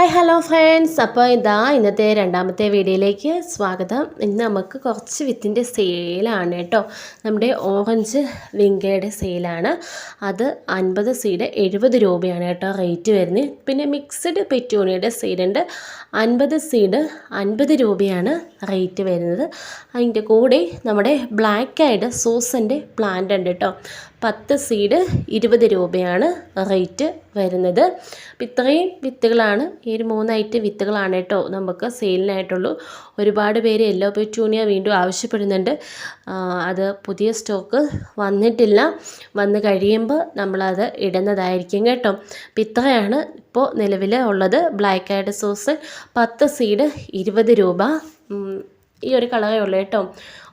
Hi hello friends അപ്പോൾ ഇതാ ഇന്നത്തെ രണ്ടാമത്തെ വീഡിയോയിലേക്ക് സ്വാഗതം. ഇന്ന് നമുക്ക് കുറച്ച് വിത്തിന്റെ സെയിലാണ് കേട്ടോ. നമ്മുടെ ഓറഞ്ച് വിങ്കയുടെ സെയിലാണ് അത് അൻപത് സീഡ് എഴുപത് രൂപയാണ് കേട്ടോ റേറ്റ് വരുന്നത്. പിന്നെ മിക്സഡ് പെറ്റൂണിയുടെ സീഡുണ്ട് അൻപത് സീഡ് അൻപത് രൂപയാണ് റേറ്റ് വരുന്നത്. അതിന്റെ കൂടെ നമ്മുടെ ബ്ലാക്ക് ആയിട്ട് സോസിന്റെ പ്ലാന്റ് ഉണ്ട് കേട്ടോ. പത്ത് സീഡ് ഇരുപത് രൂപയാണ് റേറ്റ് വരുന്നത്. ഇത്രയും വിത്തുകളാണ് ഈ ഒരു മൂന്നായിട്ട് വിത്തുകളാണ് കേട്ടോ നമുക്ക് സെയിലിനായിട്ടുള്ളൂ ഒരുപാട് പേര് യെല്ലോ പെറ്റൂണിയ വീണ്ടും ആവശ്യപ്പെടുന്നുണ്ട്. അത് പുതിയ സ്റ്റോക്ക് വന്നിട്ടില്ല. വന്ന് കഴിയുമ്പോൾ നമ്മളത് ഇടുന്നതായിരിക്കും കേട്ടോ. ഇത്രയാണ് ഇപ്പോൾ നിലവിൽ ഉള്ളത്. ബ്ലാക്ക് ആയിട്ട് സോസ് പത്ത് സീഡ് ഇരുപത് രൂപ. ഈ ഒരു കളറേ ഉള്ളൂ കേട്ടോ.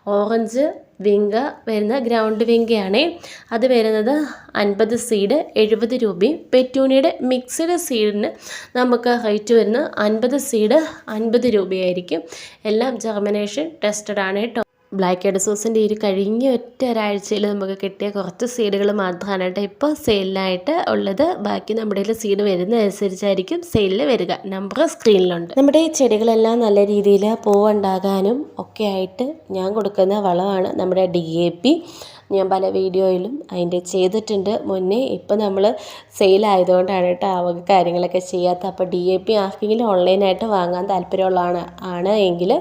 ഓറഞ്ച് വിങ്ക വരുന്ന ഗ്രൗണ്ട് വിങ്കയാണ് അത് വരുന്നത് അൻപത് സീഡ് എഴുപത് രൂപയും പെറ്റൂണിയുടെ മിക്സഡ് സീഡിന് നമുക്ക് റേറ്റ് വരുന്നത് അൻപത് സീഡ് അൻപത് രൂപയായിരിക്കും. എല്ലാം ജെർമിനേഷൻ ടെസ്റ്റഡ് ആണ് കേട്ടോ. ബ്ലാക്ക് ഹെഡ് സോസിന്റെ ഈ കഴിഞ്ഞ ഒറ്റ ഒരാഴ്ചയിൽ നമുക്ക് കിട്ടിയ കുറച്ച് സീഡുകൾ മാത്രമാണ് കേട്ടോ ഇപ്പോൾ സെയിലിനായിട്ട് ഉള്ളത്. ബാക്കി നമ്മുടെ കയ്യിൽ സീഡ് വരുന്നതനുസരിച്ചായിരിക്കും സെയിലിൽ വരിക. നമ്പർ സ്ക്രീനിലുണ്ട് നമ്മുടെ ഈ ചെടികളെല്ലാം നല്ല രീതിയിൽ പൂവുണ്ടാകാനും ഒക്കെ ആയിട്ട് ഞാൻ കൊടുക്കുന്ന വളമാണ് നമ്മുടെ ഡി എ പി ഞാൻ പല വീഡിയോയിലും അതിന്റെ ചെയ്തിട്ടുണ്ട്. മുന്നേ ഇപ്പം നമ്മൾ സെയിലായതുകൊണ്ടാണ് കേട്ടോ വക കാര്യങ്ങളൊക്കെ ചെയ്യാത്ത അപ്പോൾ ഡി എ പി ആർക്കെങ്കിലും ഓൺലൈനായിട്ട് വാങ്ങാൻ താല്പര്യമുള്ളതാണ് ആണ് എങ്കിൽ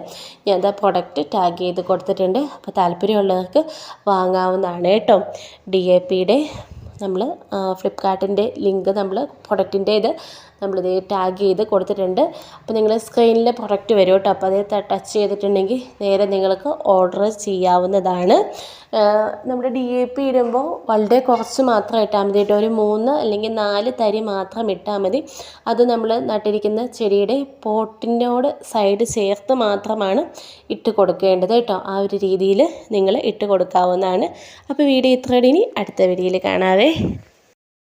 ഞാൻ ആ പ്രൊഡക്റ്റ് ടാഗ് ചെയ്ത് കൊടുത്തിട്ടുണ്ട്. അപ്പോൾ താല്പര്യമുള്ളവർക്ക് വാങ്ങാവുന്നതാണ് കേട്ടോ. ഡി എ പിയുടെ നമ്മൾ ഫ്ലിപ്കാർട്ടിന്റെ ലിങ്ക് നമ്മൾ പ്രൊഡക്റ്റിന്റെ ഇത് നമ്മളിത് ടാഗ് ചെയ്ത് കൊടുത്തിട്ടുണ്ട്. അപ്പോൾ നിങ്ങൾ സ്ക്രീനിൽ പ്രൊഡക്റ്റ് വരും കേട്ടോ അപ്പോൾ അത് ടച്ച് ചെയ്തിട്ടുണ്ടെങ്കിൽ നേരെ നിങ്ങൾക്ക് ഓർഡർ ചെയ്യാവുന്നതാണ്. നമ്മുടെ ഡി എ പി ഇടുമ്പോൾ വളരെ കുറച്ച് മാത്രം ഇട്ടാൽ മതി ഒരു മൂന്ന് അല്ലെങ്കിൽ നാല് തരി മാത്രം ഇട്ടാൽ മതി. അത് നമ്മൾ നട്ടിരിക്കുന്ന ചെടിയുടെ പോട്ടിനോട് സൈഡ് ചേർത്ത് മാത്രമാണ് ഇട്ട് കൊടുക്കേണ്ടത് കേട്ടോ. ആ ഒരു രീതിയിൽ നിങ്ങൾ ഇട്ട് കൊടുക്കാവുന്നതാണ്. അപ്പോൾ വീഡിയോ ഇത്രയും ഇനി അടുത്ത വീഡിയോയിൽ കാണാവേ. Bye.